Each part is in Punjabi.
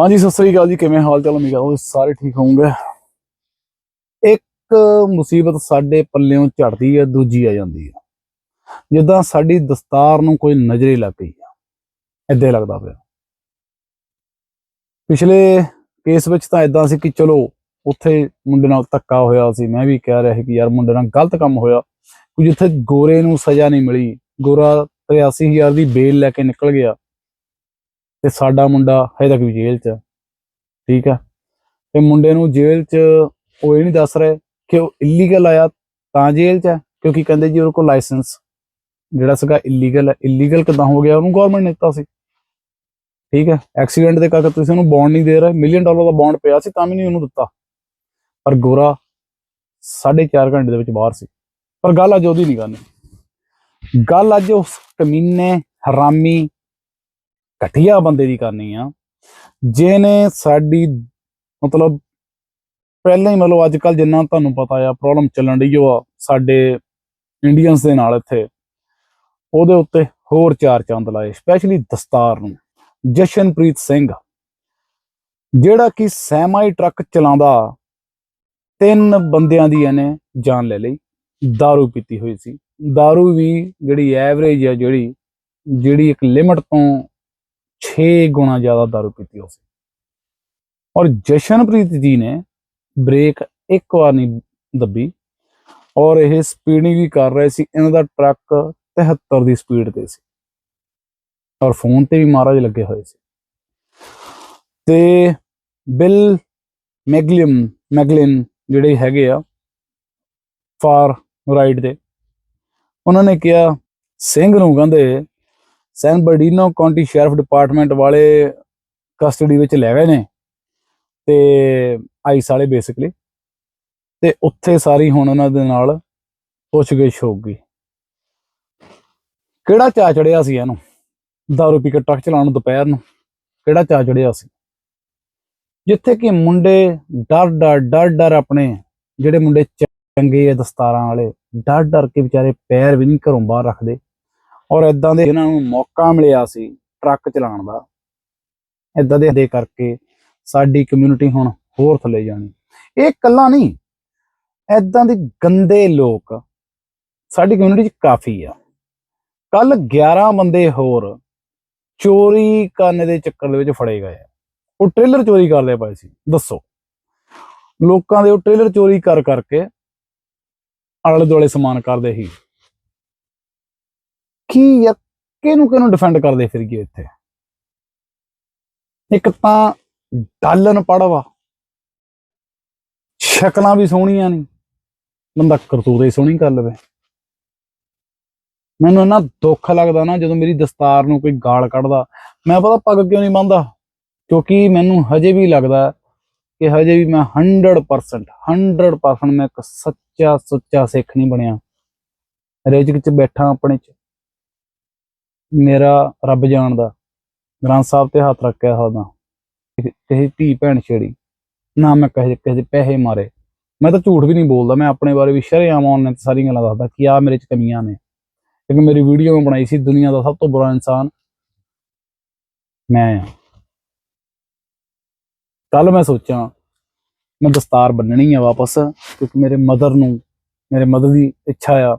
ਹਾਂਜੀ, ਸਤਿ ਸ੍ਰੀ ਅਕਾਲ ਜੀ। ਕਿਵੇਂ ਹਾਲ ਚਾਲ ਉਮੀਦ ਉਹ ਸਾਰੇ ਠੀਕ ਹੋਵੋਗੇ। ਇੱਕ ਮੁਸੀਬਤ ਸਾਡੇ ਪੱਲਿਓਂ ਝੜਦੀ ਹੈ ਦੂਜੀ ਆ ਜਾਂਦੀ ਹੈ ਜਿੱਦਾਂ ਸਾਡੀ ਦਸਤਾਰ ਨੂੰ ਕੋਈ ਨਜ਼ਰੇ ਲੱਗ ਗਈ ਆ। ਏਦਾਂ ਲੱਗਦਾ ਪਿਆ। ਪਿਛਲੇ ਕੇਸ ਵਿੱਚ ਤਾਂ ਇਦਾਂ ਸੀ ਕਿ ਚਲੋ, ਉੱਥੇ ਮੁੰਡੇ ਨਾਲ ਧੱਕਾ ਹੋਇਆ ਸੀ। ਮੈਂ ਵੀ ਕਹਿ ਰਿਹਾ ਸੀ ਕਿ ਯਾਰ, ਮੁੰਡੇ ਨਾਲ ਗਲਤ ਕੰਮ ਹੋਇਆ। ਕਿ ਜਿੱਥੇ ਗੋਰੇ ਨੂੰ ਸਜ਼ਾ ਨਹੀਂ ਮਿਲੀ। ਗੋਰਾ 83000 ਦੀ ਬੇਲ ਲੈ ਕੇ ਨਿਕਲ ਗਿਆ। ਤੇ ਸਾਡਾ ਮੁੰਡਾ ਹਜੇ ਤੱਕ ਵੀ ਜੇਲ੍ਹ 'ਚ ਆ। ਠੀਕ ਆ? ਤੇ ਮੁੰਡੇ ਨੂੰ ਜੇਲ੍ਹ 'ਚ ਉਹ ਇਹ ਨਹੀਂ ਦੱਸ ਰਹੇ ਕਿ ਉਹ ਇਲੀਗਲ ਆਇਆ ਤਾਂ ਜੇਲ੍ਹ 'ਚ ਹੈ ਕਿਉਂਕਿ ਕਹਿੰਦੇ ਜੀ ਉਹਦੇ ਕੋਲ ਲਾਇਸੈਂਸ ਜਿਹੜਾ ਸੀਗਾ ਇਲੀਗਲ ਹੈ ਇਲੀਗਲ ਕਿਦਾਂ ਹੋ ਗਿਆ? ਉਹਨੂੰ ਗਵਰਨਮੈਂਟ ਨੇ ਦਿੱਤਾ ਸੀ। ਠੀਕ ਹੈ ਐਕਸੀਡੈਂਟ ਦੇ ਕਰਕੇ ਤੁਸੀਂ ਉਹਨੂੰ ਬੌਂਡ ਨਹੀਂ ਦੇ ਰਹੇ। ਮਿਲੀਅਨ ਡਾਲਰ ਦਾ ਬੌਂਡ ਪਿਆ ਸੀ ਤਾਂ ਵੀ ਨਹੀਂ ਉਹਨੂੰ ਦਿੱਤਾ। ਪਰ ਗੋਰਾ 4.5 ਘੰਟੇ ਦੇ ਵਿੱਚ ਬਾਹਰ ਸੀ। ਪਰ ਗੱਲ ਅੱਜ ਉਹਦੀ ਨਹੀਂ ਕਰਨੀ। ਗੱਲ ਅੱਜ ਉਸ ਕਮੀਨੇ, ਹਰਾਮੀ ਘਟੀਆ ਬੰਦੇ ਦੀ ਕਰਨੀ ਆ ਜਿਹਨੇ ਸਾਡੀ ਮਤਲਬ ਪਹਿਲਾਂ ਹੀ ਮਤਲਬ ਅੱਜ ਕੱਲ ਜਿੰਨਾ ਤੁਹਾਨੂੰ ਪਤਾ ਆ ਪ੍ਰੋਬਲਮ ਚੱਲਣ ਰਹੀ ਆ ਸਾਡੇ ਇੰਡੀਅਨਸ ਦੇ ਨਾਲ ਇੱਥੇ ਉਹਦੇ ਉੱਤੇ ਹੋਰ ਚਾਰ ਚੰਦ ਲਾਏ ਸਪੈਸ਼ਲੀ ਦਸਤਾਰ ਨੂੰ ਜਸ਼ਨਪ੍ਰੀਤ ਸਿੰਘ ਜਿਹੜਾ ਕਿ ਸੈਮਾਈ ਟਰੱਕ ਚਲਾਉਂਦਾ ਤਿੰਨ ਬੰਦਿਆਂ ਦੀ ਇਹਨੇ ਜਾਨ ਲੈ ਲਈ दारू ਪੀਤੀ ਹੋਈ ਸੀ दारू ਵੀ ਜਿਹੜੀ ਐਵਰੇਜ ਆ ਜਿਹੜੀ ਜਿਹੜੀ ਇੱਕ ਲਿਮਟ ਤੋਂ 6 ਗੁਣਾ ਜ਼ਿਆਦਾ दारू ਪੀਤੀ ਹੋ ਔਰ ਜਸ਼ਨਪ੍ਰੀਤ ਜੀ ਨੇ ਬ੍ਰੇਕ ਇੱਕ ਵਾਰ ਨਹੀਂ ਦੱਬੀ ਔਰ ਇਹ ਸਪੀਡਿੰਗ ਵੀ ਕਰ ਰਹੇ ਸੀ। ਇਹਨਾਂ ਦਾ ਟਰੱਕ 73 ਦੀ ਸਪੀਡ ਤੇ ਸੀ। ਔਰ ਫੋਨ ਤੇ ਵੀ ਮਹਾਰਾਜ ਲੱਗੇ ਹੋਏ ਸੀ। ਤੇ ਬਿਲ ਮੈਗਲਿਮ ਮੈਗਲਿਨ ਜਿਹੜੇ ਹੈਗੇ ਆ, ਫਾਰ ਰਾਈਡ ਦੇ, ਉਹਨਾਂ ਨੇ ਕਿਹਾ, ਸਿੰਘ ਨੂੰ ਕਹਿੰਦੇ San Bernardino County sheriff department ਵਾਲੇ ਕਸਟਡੀ ਵਿੱਚ ਲੈ ਗਏ ਨੇ ਤੇ ਆਈਸ ਵਾਲੇ ਬੇਸਿਕਲੀ ਤੇ ਉੱਥੇ ਸਾਰੀ ਹੁਣ ਉਹਨਾਂ ਦੇ ਨਾਲ ਪੁੱਛਗਿੱਛ ਹੋਊਗੀ ਕਿਹੜਾ ਚਾ ਚੜਿਆ ਸੀ ਇਹਨੂੰ? ਦਾਰੂ ਪੀ ਕੇ ਟਰੱਕ ਚਲਾਉਣ ਨੂੰ ਦੁਪਹਿਰ ਨੂੰ। ਕਿਹੜਾ ਚਾ ਚੜਿਆ ਸੀ? ਜਿੱਥੇ ਕਿ ਮੁੰਡੇ ਡਰ ਡਰ ਡਰ ਡਰ ਆਪਣੇ ਜਿਹੜੇ ਮੁੰਡੇ ਚੰਗੇ ਆ ਦਸਤਾਰਾਂ ਵਾਲੇ, ਡਰ ਡਰ ਕੇ ਵਿਚਾਰੇ ਪੈਰ ਵੀ ਨਹੀਂ ਘਰੋਂ ਬਾਹਰ ਰੱਖਦੇ। ਔਰ ਇਦਾਂ ਦੇ ਇਹਨਾਂ ਨੂੰ ਮੌਕਾ ਮਿਲਿਆ ਸੀ ਟਰੱਕ ਚਲਾਉਣ ਦਾ ਇਦਾਂ ਦੇ ਦੇ ਕਰਕੇ ਸਾਡੀ ਕਮਿਊਨਿਟੀ ਹੁਣ ਹੋਰ ਥੱਲੇ ਜਾਣੀ। ਇਹ ਇਕੱਲਾ ਨਹੀਂ ਇਦਾਂ ਦੇ ਗੰਦੇ ਲੋਕ ਸਾਡੀ ਕਮਿਊਨਿਟੀ 'ਚ ਕਾਫੀ ਆ। ਕੱਲ 11 ਬੰਦੇ ਹੋਰ ਚੋਰੀ ਕਰਨ ਦੇ ਚੱਕਰ ਦੇ ਵਿੱਚ ਫੜੇ ਗਏ ਆ। ਉਹ ਟ੍ਰੇਲਰ ਚੋਰੀ ਕਰਦੇ ਪਏ ਸੀ, ਦੱਸੋ। ਲੋਕਾਂ ਦੇ ਉਹ ਟ੍ਰੇਲਰ ਚੋਰੀ ਕਰ ਕਰਕੇ ਆਲੇ ਦੁਆਲੇ ਸਮਾਨ ਕਰਦੇ ਸੀ। ਕੀ ਆ? ਕਿਹਨੂੰ ਕਿਹਨੂੰ ਡਿਫੈਂਡ ਕਰਦੇ ਫਿਰ ਗਏ ਇੱਥੇ? ਇੱਕ ਤਾਂ ਡਾਲਨ ਪੜਵਾ। ਸ਼ਕਲਾਂ ਵੀ ਸੋਹਣੀਆਂ ਨਹੀਂ ਬੰਦਾ ਕਰਤੂਰੇ ਸੋਹਣੀ ਕਰ ਲਵੇ। ਮੈਨੂੰ ਇੰਨਾ ਦੁੱਖ ਲੱਗਦਾ ਨਾ ਜਦੋਂ ਮੇਰੀ ਦਸਤਾਰ ਨੂੰ ਕੋਈ ਗਾਲ ਕੱਢਦਾ। ਮੈਂ ਪਤਾ ਪੱਗ ਕਿਉਂ ਨਹੀਂ ਬੰਨਦਾ ਕਿਉਂਕਿ ਮੈਨੂੰ ਹਜੇ ਵੀ ਲੱਗਦਾ ਕਿ ਹਜੇ ਵੀ ਮੈਂ 100% 100% ਮੈਂ ਇੱਕ ਸੱਚਾ ਸੁੱਚਾ ਸਿੱਖ ਨਹੀਂ ਬਣਿਆ। ਰਿਜਕ ਚ ਬੈਠਾ ਆਪਣੇ ਚ। ਮੇਰਾ ਰੱਬ ਜਾਣਦਾ। ਗ੍ਰੰਥ ਸਾਹਿਬ ਤੇ ਹੱਥ ਰੱਖਿਆ ਹੋਦਾ ਕਿਸੇ ਧੀ ਭੈਣ ਛੇੜੀ। ਨਾ ਮੈਂ ਕਹੇ ਕਿਸੇ ਦੇ ਪੈਸੇ ਮਾਰੇ। ਮੈਂ ਤਾਂ ਝੂਠ ਵੀ ਨਹੀਂ ਬੋਲਦਾ, ਮੈਂ ਆਪਣੇ ਬਾਰੇ ਵੀ ਸ਼ਰੇਆਮ ਆਨਲਾਈਨ ਸਾਰੀਆਂ ਗੱਲਾਂ ਦੱਸਦਾ ਕਿ ਆ ਮੇਰੇ ਚ ਕਮੀਆਂ ਨੇ। ਇੱਕ ਮੇਰੀ ਵੀਡੀਓ ਮੈਂ ਬਣਾਈ ਸੀ, ਦੁਨੀਆ ਦਾ ਸਭ ਤੋਂ ਬੁਰਾ ਇਨਸਾਨ। ਮੈਂ ਆ। ਕੱਲ ਮੈਂ ਸੋਚਾਂ ਮੈਂ ਦਸਤਾਰ ਬੰਨਣੀ ਆ ਵਾਪਸ, ਕਿਉਂਕਿ ਮੇਰੇ ਮਦਰ ਨੂੰ, ਮੇਰੇ ਮਦਰ ਦੀ ਇੱਛਾ ਆ।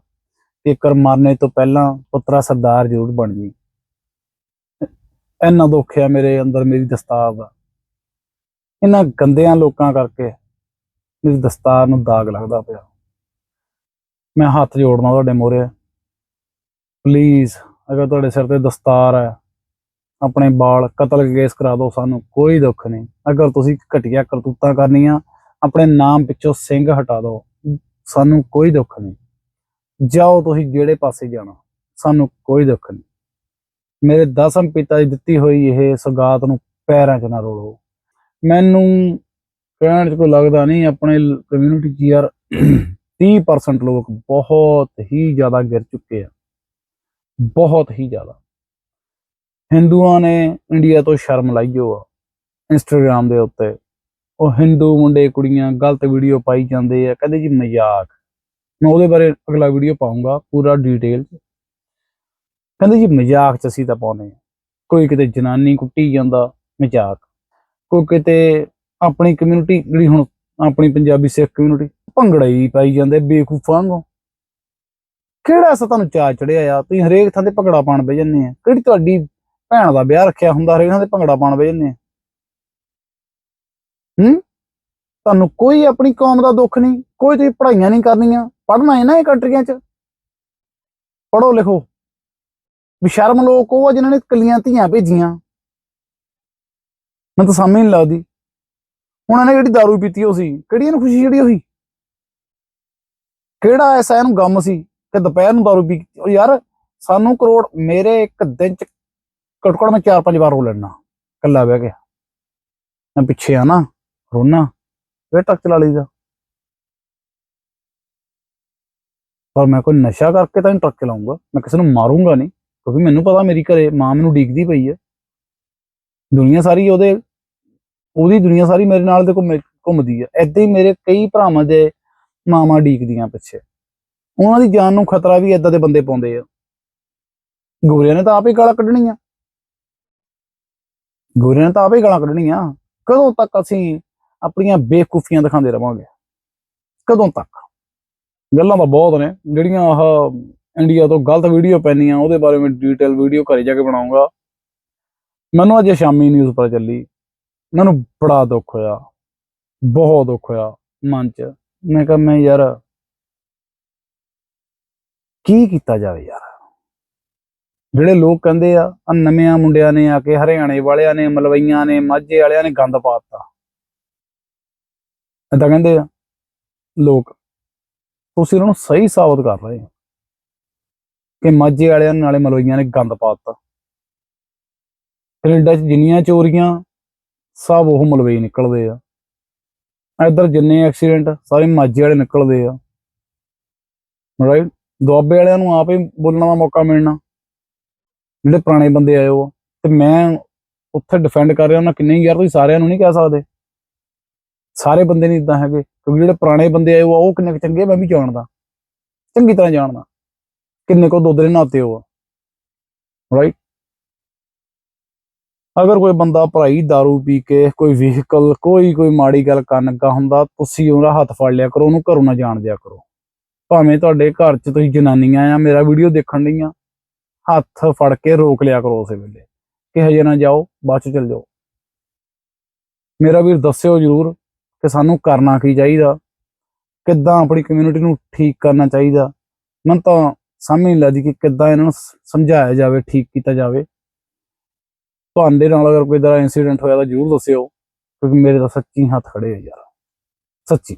ਕਿ ਮਾਰਨੇ ਤੋਂ ਪਹਿਲਾਂ ਪੁੱਤਰਾ ਸਰਦਾਰ ਜ਼ਰੂਰ ਬਣ ਜੀ। ਇੰਨਾ ਦੁੱਖ ਆ ਮੇਰੇ ਅੰਦਰ ਮੇਰੀ ਦਸਤਾਰ ਦਾ ਇਹਨਾਂ ਗੰਦਿਆਂ ਲੋਕਾਂ ਕਰਕੇ ਮੇਰੀ ਦਸਤਾਰ ਨੂੰ ਦਾਗ ਲੱਗਦਾ ਪਿਆ। ਮੈਂ ਹੱਥ ਜੋੜਨਾ ਤੁਹਾਡੇ ਮੋਰੇ ਪਲੀਜ਼ ਅਗਰ ਤੁਹਾਡੇ ਸਿਰ ਤੇ ਦਸਤਾਰ ਹੈ ਆਪਣੇ ਵਾਲ ਕਤਲ ਕੇਸ ਕਰਾ ਦਿਓ ਸਾਨੂੰ, ਕੋਈ ਦੁੱਖ ਨਹੀਂ। ਅਗਰ ਤੁਸੀਂ ਘਟੀਆ ਕਰਤੂਤਾਂ ਕਰਨੀਆਂ, ਆਪਣੇ ਨਾਮ ਪਿੱਛੋਂ ਸਿੰਘ ਹਟਾ ਦਿਓ। ਸਾਨੂੰ ਕੋਈ ਦੁੱਖ ਨਹੀਂ। ਜਾਓ ਤੁਸੀਂ ਜਿਹੜੇ ਪਾਸੇ ਜਾਣਾ, ਸਾਨੂੰ ਕੋਈ ਦੁੱਖ ਨਹੀਂ। ਮੇਰੇ ਦਸਮ ਪਿਤਾ ਦੀ ਦਿੱਤੀ ਹੋਈ ਇਹ ਸੁਗਾਤ ਨੂੰ ਪੈਰਾਂ 'ਚ ਨਾ ਰੋਲੋ ਮੈਨੂੰ ਕਹਿਣ 'ਚ ਕੋਈ ਲੱਗਦਾ ਨਹੀਂ, ਆਪਣੇ ਕਮਿਊਨਿਟੀ 'ਚ ਯਾਰ 30% ਲੋਕ ਬਹੁਤ ਹੀ ਜ਼ਿਆਦਾ ਗਿਰ ਚੁੱਕੇ ਆ। ਬਹੁਤ ਹੀ ਜ਼ਿਆਦਾ। ਹਿੰਦੂਆਂ ਨੇ ਇੰਡੀਆ ਤੋਂ ਸ਼ਰਮ ਲਾਈਓ ਆ ਇੰਸਟਾਗ੍ਰam ਦੇ ਉੱਤੇ। ਉਹ ਹਿੰਦੂ ਮੁੰਡੇ ਕੁੜੀਆਂ ਗਲਤ ਵੀਡੀਓ ਪਾਈ ਜਾਂਦੇ ਆ, ਕਹਿੰਦੇ ਜੀ ਮਜ਼ਾਕ। ਮੈਂ ਉਹਦੇ ਬਾਰੇ ਅਗਲਾ ਵੀਡੀਓ ਪਾਉਂਗਾ, ਪੂਰਾ ਡਿਟੇਲ ਕਹਿੰਦੇ ਜੀ, ਮਜ਼ਾਕ ਚ ਅਸੀਂ ਤਾਂ ਪਾਉਨੇ ਆ ਕੋਈ ਕਿਤੇ ਜਨਾਨੀ ਕੁੱਟੀ ਜਾਂਦਾ, ਮਜ਼ਾਕ। ਕੋਈ ਕਿਤੇ ਆਪਣੀ ਕਮਿਊਨਿਟੀ ਜਿਹੜੀ ਹੁਣ ਆਪਣੀ ਪੰਜਾਬੀ ਸਿੱਖ ਕਮਿਊਨਿਟੀ ਭੰਗੜਾ ਹੀ ਪਾਈ ਜਾਂਦੇ ਬੇਕੂਫਾਂ ਵਾਂਗੂ। ਕਿਹੜਾ ਐਸਾ ਤੁਹਾਨੂੰ ਚਾਅ ਚੜਿਆ ਆ? ਤੁਸੀਂ ਹਰੇਕ ਥਾਂ ਤੇ ਭੰਗੜਾ ਪਾਣ ਬਹਿ ਜੰਨੇ ਆ। ਕਿਹੜੀ ਤੁਹਾਡੀ ਭੈਣ ਦਾ ਵਿਆਹ ਰੱਖਿਆ ਹੁੰਦਾ, ਹਰੇਕ ਥਾਂ ਤੇ ਭੰਗੜਾ ਪਾਣ ਬਹਿ ਜੰਨੇ ਆ? ਹੂੰ? ਤੁਹਾਨੂੰ ਕੋਈ ਆਪਣੀ ਕੌਮ ਦਾ ਦੁੱਖ ਨਹੀਂ ਕੋਈ ਤੁਸੀਂ ਪੜ੍ਹਾਈਆਂ ਨਹੀਂ ਕਰਨੀਆਂ ਪੜ੍ਹਨਾ ਹੈ ਨਾ ਇਹ ਕੰਟਰੀਆਂ 'ਚ ਪੜ੍ਹੋ ਲਿਖੋ ਬੇਸ਼ਰਮ ਲੋਕ ਉਹ ਆ ਜਿਨ੍ਹਾਂ ਨੇ ਕੱਲੀਆਂ ਧੀਆਂ ਭੇਜੀਆਂ ਮੈਨੂੰ ਤਾਂ ਸਮਝ ਨਹੀਂ ਲੱਗਦੀ ਹੁਣ ਇਹਨੇ ਜਿਹੜੀ दारू ਪੀਤੀ ਉਹ ਸੀ ਕਿਹੜੀ ਇਹਨੂੰ ਖੁਸ਼ੀ ਜਿਹੜੀ ਹੋਈ ਕਿਹੜਾ ਐਸਾ ਇਹਨੂੰ ਗਮ ਸੀ ਕਿ ਦੁਪਹਿਰ ਨੂੰ दारू ਪੀ ਉਹ ਯਾਰ ਸਾਨੂੰ ਕਰੋੜ ਮੇਰੇ ਇੱਕ ਦਿਨ ਚ ਘੱਟੋ ਘੱਟ ਮੈਂ ਚਾਰ ਪੰਜ ਵਾਰ ਰੋ ਲੈਣਾ ਕੱਲਾ ਬਹਿ ਕੇ ਮੈਂ ਪਿੱਛੇ ਆ ਨਾ ਰੋਣਾ ਫੇਰ ਟੱਕ ਚਲਾ ਲਈਦਾ ਪਰ ਮੈਂ ਕੋਈ ਨਸ਼ਾ ਕਰਕੇ ਤਾਂ ਨਹੀਂ ਟਰੱਕ ਚਲਾਉਂਗਾ। ਮੈਂ ਕਿਸੇ ਨੂੰ ਮਾਰੂੰਗਾ ਨਹੀਂ, ਕਿਉਂਕਿ ਮੈਨੂੰ ਪਤਾ ਮੇਰੀ ਘਰੇ ਮਾਂ ਮੈਨੂੰ ਡੀਕਦੀ ਪਈ ਹੈ। ਦੁਨੀਆ ਸਾਰੀ ਉਹਦੇ, ਉਹਦੀ ਦੁਨੀਆ ਸਾਰੀ ਮੇਰੇ ਨਾਲ ਦੇ ਘੁੰਮਦੀ ਹੈ। ਏਦਾਂ ਹੀ ਮੇਰੇ ਕਈ ਭਰਾਵਾਂ ਦੇ ਮਾਵਾਂ ਡੀਕਦੀਆਂ ਪਿੱਛੇ। ਉਹਨਾਂ ਦੀ ਜਾਨ ਨੂੰ ਖਤਰਾ ਵੀ ਏਦਾਂ ਦੇ ਬੰਦੇ ਪਾਉਂਦੇ ਆ। ਗੋਰਿਆਂ ਨੇ ਤਾਂ ਆਪ ਹੀ ਗਾਲਾਂ ਕੱਢਣੀਆਂ। ਗੋਰਿਆਂ ਨੇ ਤਾਂ ਆਪ ਹੀ ਗਾਲਾਂ ਕੱਢਣੀਆਂ। ਕਦੋਂ ਤੱਕ ਅਸੀਂ ਆਪਣੀਆਂ ਬੇਕੂਫੀਆਂ ਦਿਖਾਉਂਦੇ ਰਵਾਂਗੇ। ਕਦੋਂ ਤੱਕ? ਗੱਲਾਂ ਤਾਂ ਬਹੁਤ ਨੇ, ਜਿਹੜੀਆਂ ਆਹ ਇੰਡੀਆ ਤੋਂ ਗਲਤ ਵੀਡੀਓ ਪੈਣੀਆਂ ਉਹਦੇ ਬਾਰੇ ਮੈਂ ਡੀਟੇਲ ਵੀਡੀਓ ਘਰੇ ਜਾ ਕੇ ਬਣਾਉਂਗਾ। ਮੈਨੂੰ ਅੱਜ ਸ਼ਾਮੀ ਨਿਊਜ਼ ਪਰ ਚੱਲੀ, ਮੈਨੂੰ ਬੜਾ ਦੁੱਖ ਹੋਇਆ, ਬਹੁਤ ਦੁੱਖ ਹੋਇਆ ਮਨ 'ਚ। ਮੈਂ ਕਿਹਾ, ਮੈਂ ਯਾਰ, ਕੀ ਕੀਤਾ ਜਾਵੇ ਯਾਰ? ਜਿਹੜੇ ਲੋਕ ਕਹਿੰਦੇ ਆ ਆ ਨਵਿਆਂ ਮੁੰਡਿਆਂ ਨੇ ਆ ਕੇ ਹਰਿਆਣੇ ਵਾਲਿਆਂ ਨੇ, ਮਲਵਈਆਂ ਨੇ, ਮਾਝੇ ਵਾਲਿਆਂ ਨੇ ਗੰਦ ਪਾਤਾ ਏਦਾਂ ਕਹਿੰਦੇ ਆ, ਲੋਕ, ਤੁਸੀਂ ਉਹਨਾਂ ਨੂੰ ਸਹੀ ਸਾਬਤ ਕਰ ਰਹੇ ਹੋ। ਕਿ ਮਾਝੇ ਵਾਲਿਆਂ ਨਾਲੇ ਮਲਵਈਆਂ ਨੇ ਗੰਦ ਪਾਤਾ ਕੈਨੇਡਾ 'ਚ ਜਿੰਨੀਆਂ ਚੋਰੀਆਂ, ਸਭ ਉਹ ਮਲਵਈ ਨਿਕਲਦੇ ਆ। ਇੱਧਰ ਜਿੰਨੇ ਐਕਸੀਡੈਂਟ ਸਾਰੇ ਮਾਝੇ ਵਾਲੇ ਨਿਕਲਦੇ ਆ। ਰਾਈਟ ਦੁਆਬੇ ਵਾਲਿਆਂ ਨੂੰ ਆਪੇ ਬੋਲਣ ਦਾ ਮੌਕਾ ਮਿਲਣਾ। ਜਿਹੜੇ ਪੁਰਾਣੇ ਬੰਦੇ ਆਏ ਉਹ, ਤੇ ਮੈਂ ਉੱਥੇ ਡਿਫੈਂਡ ਕਰ ਰਿਹਾ, ਉਹਨਾਂ ਕਿੰਨੇ ਯਾਰ ਤੁਸੀਂ ਸਾਰਿਆਂ ਨੂੰ ਨਹੀਂ ਕਹਿ ਸਕਦੇ। ਸਾਰੇ ਬੰਦੇ ਨਹੀਂ ਇਦਾਂ ਹੈਗੇ, ਕਿਉਂਕਿ ਜਿਹੜੇ ਪੁਰਾਣੇ ਬੰਦੇ ਆਏ ਹੋ ਉਹ ਕਿੰਨੇ ਕੁ ਚੰਗੇ ਮੈਂ ਵੀ ਜਾਣਦਾ। ਚੰਗੀ ਤਰ੍ਹਾਂ ਜਾਣਦਾ, ਕਿੰਨੇ ਕੋ ਦੁੱਧ ਦੇ ਨਾਤੇ ਹੋ ਰਾਈਟ ਅਗਰ ਕੋਈ ਬੰਦਾ ਭਰਾਈ दारू ਪੀ ਕੇ, ਕੋਈ ਵਹੀਕਲ ਕੋਈ ਕੋਈ ਮਾੜੀ ਗੱਲ ਕਰਨ ਲੱਗਾ ਹੁੰਦਾ, ਤੁਸੀਂ ਉਹਦਾ ਹੱਥ ਫੜ ਲਿਆ ਕਰੋ, ਉਹਨੂੰ ਘਰੋਂ ਨਾ ਜਾਣ ਦਿਆ ਕਰੋ। ਭਾਵੇਂ ਤੁਹਾਡੇ ਘਰ 'ਚ ਤੁਸੀਂ ਜਨਾਨੀਆਂ ਆ, ਮੇਰਾ ਵੀਡੀਓ ਦੇਖਣ ਡੀਆਂ ਹੱਥ ਫੜ ਕੇ ਰੋਕ ਲਿਆ ਕਰੋ ਉਸੇ ਵੇਲੇ। ਕਿ ਹਜੇ ਨਾ ਜਾਓ, ਬਾਅਦ 'ਚ ਚੱਲ ਜਾਓ। ਮੇਰਾ ਵੀਰ ਦੱਸਿਓ ਜਰੂਰ। ਕਿ ਸਾਨੂੰ ਕਰਨਾ ਕੀ ਚਾਹੀਦਾ? ਕਿੱਦਾਂ ਆਪਣੀ ਕਮਿਊਨਿਟੀ ਨੂੰ ਠੀਕ ਕਰਨਾ ਚਾਹੀਦਾ? ਮੈਨੂੰ ਤਾਂ ਸਮਝ ਨਹੀਂ ਲੱਗਦੀ ਕਿ ਕਿੱਦਾਂ ਇਹਨਾਂ ਨੂੰ ਸਮਝਾਇਆ ਜਾਵੇ, ਠੀਕ ਕੀਤਾ ਜਾਵੇ। ਤੁਹਾਡੇ ਨਾਲ ਅਗਰ ਕੋਈ ਦਾ ਇਨਸੀਡੈਂਟ ਹੋਇਆ ਤਾਂ ਜਰੂਰ ਦੱਸਿਓ, ਕਿਉਂਕਿ ਮੇਰੇ ਤਾਂ ਸੱਚੀ ਹੱਥ ਖੜੇ ਆ ਯਾਰ। ਸੱਚੀ।